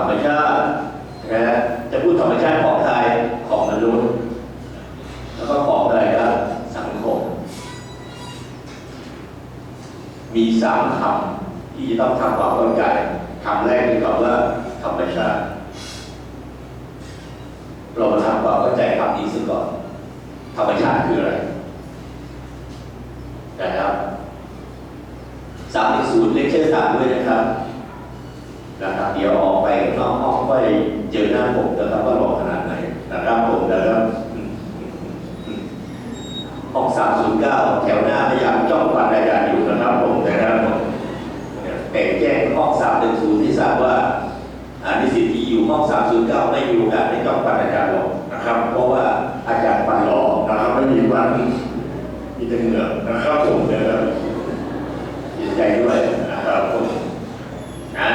รรมชาตินะฮะจะพูดธรรมชาติของใครของมนุษย์ แล้วก็ของอะไรครับสังคม มีสามคำที่จะต้องทำความเข้าใจคำแรกคือคำว่าธรรมชาติ เรามาทำความเข้าใจคำนี้ซะก่อนธรรมชาติคืออะไรนะครับสามศูนย์เลคเชอร์สามด้วยนะครับ นะครับเดี๋ยวออกไปนอกห้องก็เจอหน้าผมนะครับว่ารอขนาดไหนนะครับผมนะครับห้องสามศูนย์เก้าแถวหน้าพยายามจ้องฟันอาจารย์อยู่นะครับผมนะครับผมแต่แจ้งห้องสามหนึ่งศูนย์ที่ทราบว่าอานิสิตที่อยู่ห้อง309ไม่มีโอกาสได้จ้องฟันอาจารย์หรอกนะครับ เพราะว่าอาจารย์ฟันหล่อนะครับไม่มีฟันมีแต่เหงื่อนะครับผมนะครับเสียใจด้วยนะครับผมนะ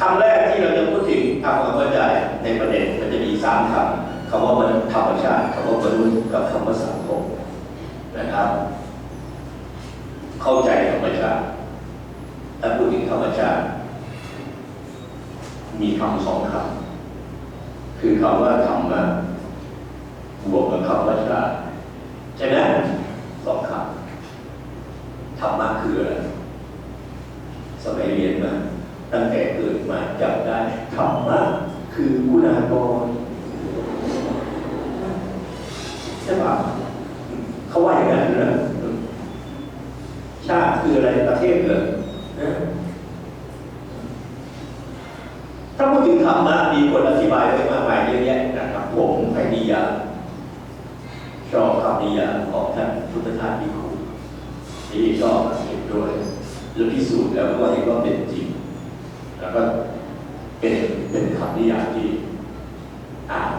คำแรกที่เราจะพูดถึงทำความเข้าใจในประเด็นมันจะมี สามคำคำว่ามันธรรมชาติคำว่ามนุษย์กับคำว่าสังคมนะครับ เข้าใจธรรมชาติถ้าพูดถึงธรรมชาติ มีคำสองคำคือคำว่าธรรมะบวกกับคำว่าชาติใช่ไหมสองคำธรรมะคืออะไรสมัยเรียนมาตั้งแต่เกิดมาจำได้ธรรมะคือคุณากรใช่ปะเขาว่าอย่างนั้นนะชาติคืออะไรประเทศเหรอนะ ถ้าพูดถึงธรรมะมีคนอธิบายไว้มากมายเยอะแยะนะครับผมให้นิยามชอบคำนิยามของท่านพุทธทาสพิคุที่ชอบเห็นด้วยแล้วพิสูจน์ ก็เป็นจริง แล้วก็เป็นเป็นคำนิยามที่อ่าน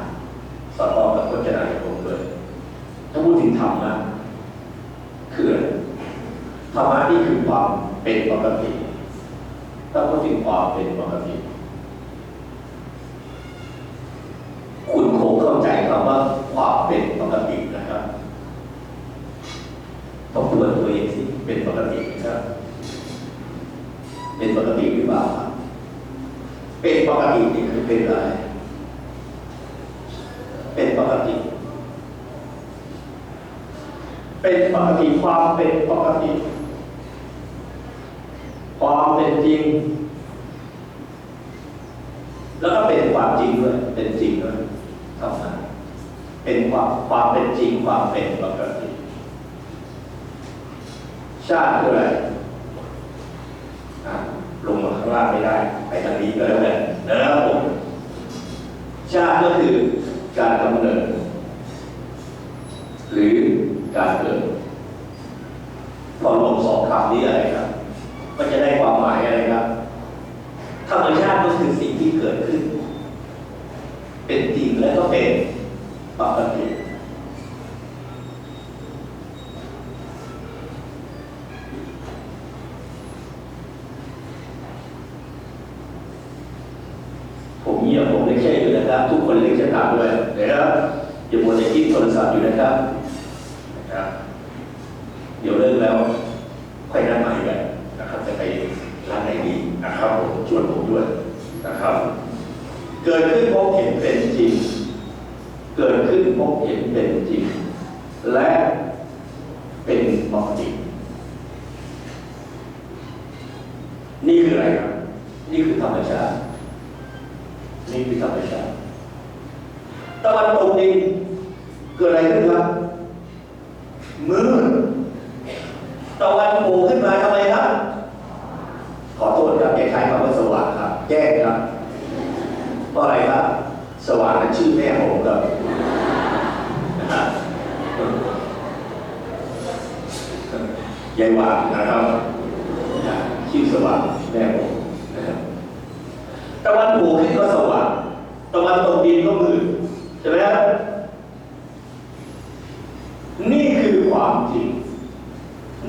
สอดคล้องกับพจนานุกรมด้วยถ้าพูดถึงธรรมนะคืออะไรธรรมะนี่คือความเป็นปกติถ้าพูดถึงความเป็นปกติ คุณคงเข้าใจคำว่าความเป็นปกตินะครับทบทวนตัวเองสิเป็นปกตินะครับ เป็นปกติหรือเปล่า เป็นปกตินี่คือเป็นอะไร เป็นปกติ เป็นปกติความเป็นปกติ ความเป็นจริง แล้วก็เป็นความจริงด้วย เป็นจริงด้วยทำงานเป็นความความเป็นจริงความเป็นปกติ ชาติคืออะไร ลงมาข้างล่างไม่ได้ ไปทางนี้ก็แล้วกันนะครับผมชาติก็คือการกำเนิด หรือการเกิดพอรวมสองคำนี้อะไรครับ มันจะได้ความหมายอะไรครับธรรมชาติก็คือสิ่งที่เกิดขึ้น เป็นจริงและก็เป็นปกติ ผมเงียบผมเลคเชอร์อยู่นะครับ ทุก เลคเชอร์ตาด้วยเดี๋ยวอย่ามัวแต่คิดโทรศัพท์อยู่นะครับนะครับ เดี๋ยวเลิกแล้วค่อยนัดใหม่กันนะครับจะไปร้านไหนดีนะครับผมชวนผมด้วยนะครับ เกิดขึ้นพบเห็นเป็นจริง เกิดขึ้นพบเห็นเป็นจริง และเป็นปกตินี่คืออะไรครับ นี่คือธรรมชาติ นี่คือธรรมชาติ ตะวันตกดินเกิดอะไรขึ้นครับมืดตะวันโผล่ขึ้นมาทำไมครับ ขอโทษครับอย่าใช้คำว่าสว่างครับแจ้งครับเพราะอะไรครับ สว่างนั้นชื่อแม่ผมครับนะครับยายหวานนะครับชื่อสว่างแม่ผมนะครับตะวันโผล่ขึ้นก็สว่างตะวันตกดินก็มืด ช่ไหมครับนี่คือความจริง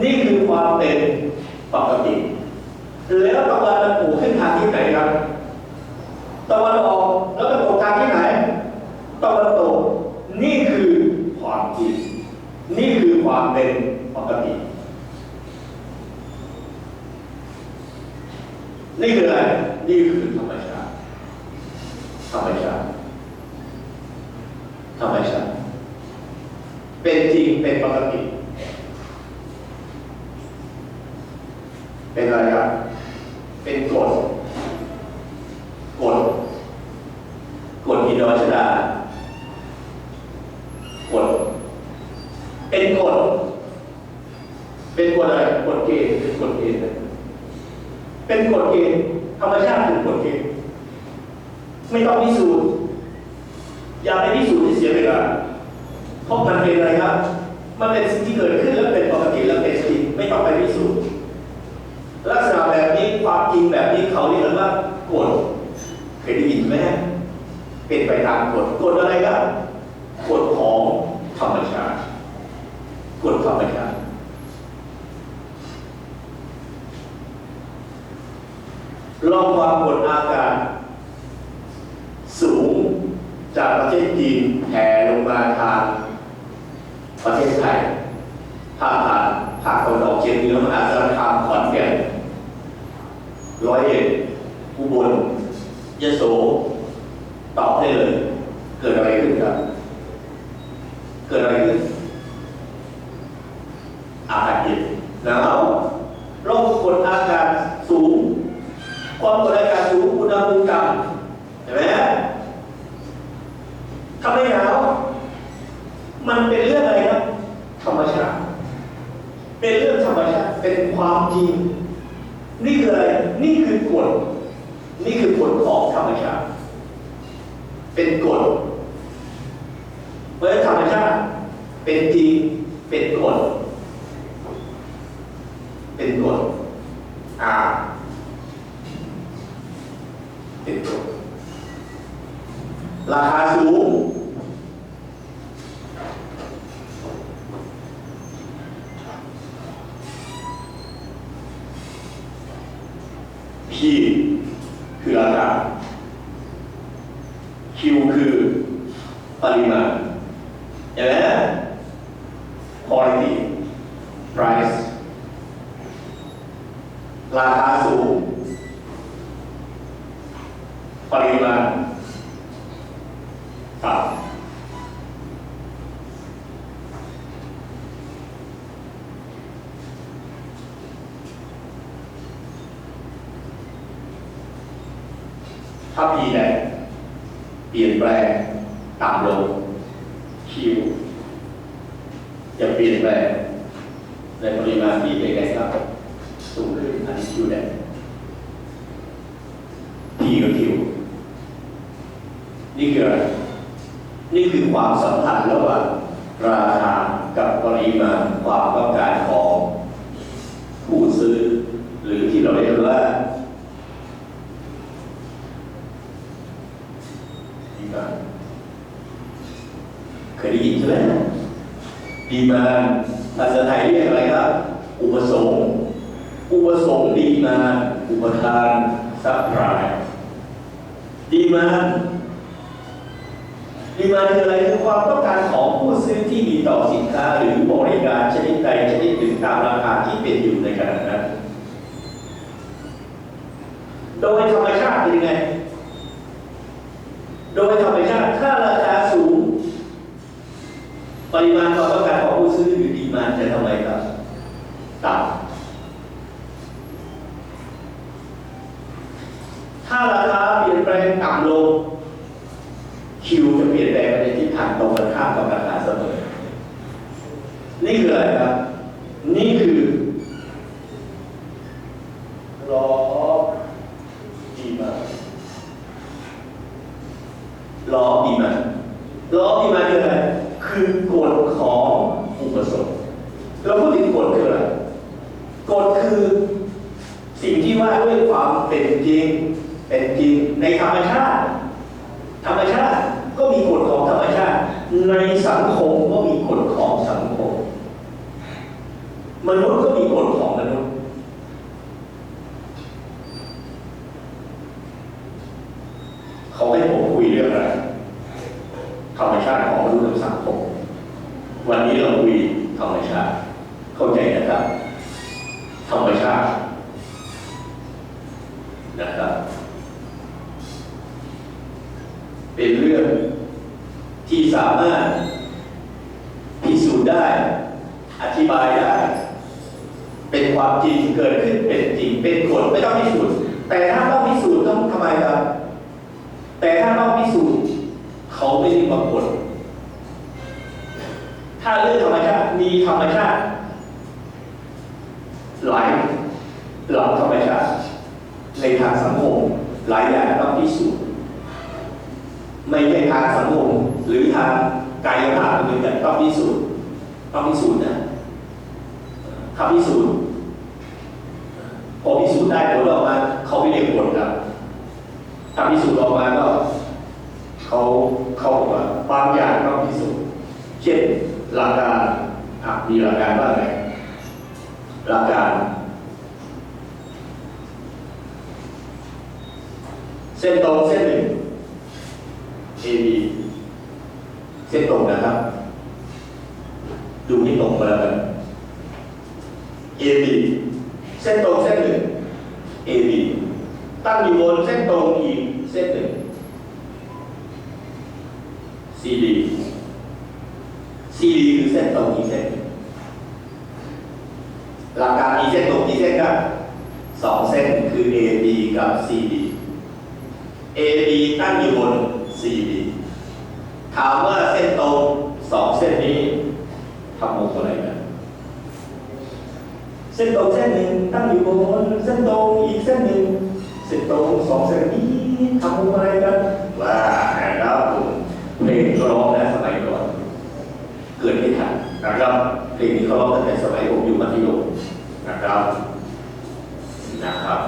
นี่คือความเป็นปกติ แล้วตะวันมันโผล่ขึ้นทางที่ไหนครับตะวันออกแล้วมันตกทางที่ไหนตะวันตกนี่คือความจริง นี่คือความเป็นปกติ นี่คืออะไร นี่คือธรรมชาติ ธรรมชาติ ธรรมชาติ เป็นจริงเป็นปกติ เป็นอะไรครับ เป็นกฎกฎกฎอินโดชดากฎเป็นกฎเป็นกฎอะไรกฎเกณฑ์เป็นกฎเกณฑ์เป็นกฎเกณฑ์ธรรมชาติเป็นกฎเกณฑ์ไม่ต้องพิสูจน์อย่าไปพิสูจน์ที่เสียเวลาเพราะมันเป็นอะไรครับ มันเป็นสิ่งที่เกิดขึ้นแล้วเป็นปกติแล้วเป็นจริงไม่ต้องไปพิสูจน์ ลักษณะแบบนี้ความจริงแบบนี้เขาเรียกว่ากฎเคยได้ยินไหมเป็นไปตามกฎกฎอะไรครับกฎของธรรมชาติกฎธรรมชาติลองความกดอากาศสูงจากประเทศจีนแผ่ลงมาทางประเทศไทยภาคผ่านภาคตะวันออกเฉียงเหนือมหาสารคามขอนแก่น ร้อยเอ็ดอุบลยโสตอบได้เลย เกิดอะไรขึ้นครับ เกิดอะไรขึ้น อากาศเย็นหนาวร่องกดอากาศสูง ความกดอากาศสูงอุณหภูมิต่ำเห็นไหมทำไมหนาว มันเป็นเรื่องอะไรครับ ธรรมชาติ เป็นเรื่องธรรมชาติ เป็นความจริง นี่คืออะไร นี่คือกฎ นี่คือกฎของธรรมชาติ เป็นกฎเพราะฉะนั้นธรรมชาติ เป็นจริงเป็นกฎเป็นกฎอ่าเป็นกฎราคาสูง P คือราคา Q คือปริมาณเห็นไหม quality price ราคาสูง ปริมาณต่ำถ้า P ใดเป ลี่ยนแปลงต่ำลง Q จะเปลี่ยนแปลงในปริมาณที่เป็นไงครับสูงขึ้นอันนี้ Q แดง P กับ Q นี่คืออะไรนี่คือความสัมพันธ์ระหว่างราคากับปริมาณความต้องการของผู้ซื้อ หรือที่เราเรียกว่าดีมาน เคยได้ยินใช่ไหมดีมานภาษาไทยเรียกอะไรครับ อุปสงค์อุปสงค์ดีมานอุปทานซัพพลายดีมานดีมาคืออะไรคือความต้องการของผู้ซื้อที่มีต่อสินค้าหรือบริการชนิดใดชนิดหนึ่งตามราคาที่เป็นอยู่ในขณะนั้นโดยธรรมชาติเป็นยังไง โดยธรรมชาติถ้ารา ริมาณความต้องการของผู้ซื้ออยู่ดีมาจะทำไมครับต่ำถ้าราคาเปลี่ยนแปลงต่ำลงคิวจะเปลี่ยนแปลงไปในทิศทางตรงกันข้ามกับราคาเสมอ นี่คืออะไรครับ นี่คือล้อดีมาล้อดีมาล้อดีมาคืออะไร คือกฎของอุปสงค์เราพูดถึงกฎคืออะไร กฎคือสิ่งที่ว่าด้วยความเป็นจริง เป็น จริงในธรรมชาติ ธรรมชาติก็มีกฎของธรรมชาติ ในสังคมก็มีกฎของสังคม มนุษย์ก็มีกฎของมนุษย์เขาให้ผมคุยเรื่องอะไรธรรมชาติของมนุษย์กับสังคม วันนี้เราคุยธรรมชาติ เข้าใจนะครับ ธรรมชาตินะครับ เป็นเรื่องที่สามารถพิสูจน์ได้ อธิบายได้ เป็นความจริงเกิดขึ้นเป็นจริงเป็นกฎไม่ต้องพิสูจน์แต่ถ้าต้องพิสูจน์ต้องทำไมครับ แต่ถ้าต้องพิสูจน์เขาไม่เรียกว่ากฎถ้าเรื่องธรรมชาติมีธรรมชาติหลายหลักธรรมชาติในทางสังคมหลายอย่างต้องพิสูจน์ ไม่ใช่ทางสังคมหรือทางกายภาพหมือนกันต้องพิสูจน์ต้องพิสูจน์นะถ้าพิสูจน์พอพิสูจน์ได้ผลออกมา เขาไม่เรียกผลครับถ้าพิสูจน์ออกมาก็เขาเขาบอกว่าบางอย่างต้องพิสูจน์เช่นหลักการมีหลักการว่าไงหลักการ เส้นตรงเส้นหนึ่ง AB เส้นตรงนะครับ ดูให้ตรงมาแล้วกัน AB เส้นตรงเส้นหนึ่ง AB ตั้งอยู่บนเส้นตรงอีกเส้นหนึ่ง CD CD คือเส้นตรงอีกเส้นหลักการมีเส้นตรงกี่เส้นครับสองเส้นคือ AB กับ CD AB ตั้งอยู่บน CD ถามว่าเส้นตรงสองเส้นนี้ทำมุมอะไรกันเส้นตรงเส้นหนึ่งตั้งอยู่บนเส้นตรงอีกเส้นหนึ่งเส้นตรงสองเส้นนี้ทำมุมอะไรกันว่านะครับผมเพลงเขาร้องนะสมัยก่อนเกิดไม่ทันนะครับเพลงนี้เขาร้องตั้งแต่สมัยผมอยู่มัธยมนะครับนะครับ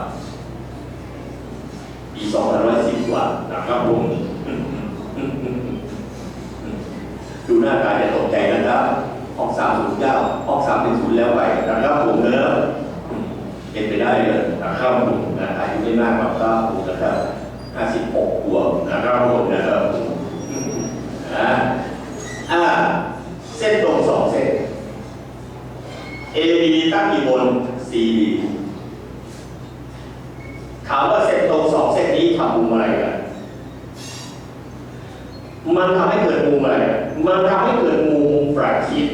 ปี2510กว่านะครับผม ดูหน้าตาจะตกใจนะครับห้อง309ห้อง310แล้วไปนะครับผมเนอะเป็นไปได้เลยนะครับผมนะอายุไม่มากหรอกครับผมนะครับ56ขวบนะครับผมนะครับนะอ่าเส้นตรงสองเส้น AB ตั้งอยู่บน CD ถามว่าเส้นตรงสองเส้นนี้ทำมุมอะไรกัน มัน ทำใหมุมอะไรมันทำให้เกิดมุมประชิด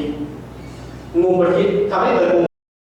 มุมประชิดทำให้เกิดมุม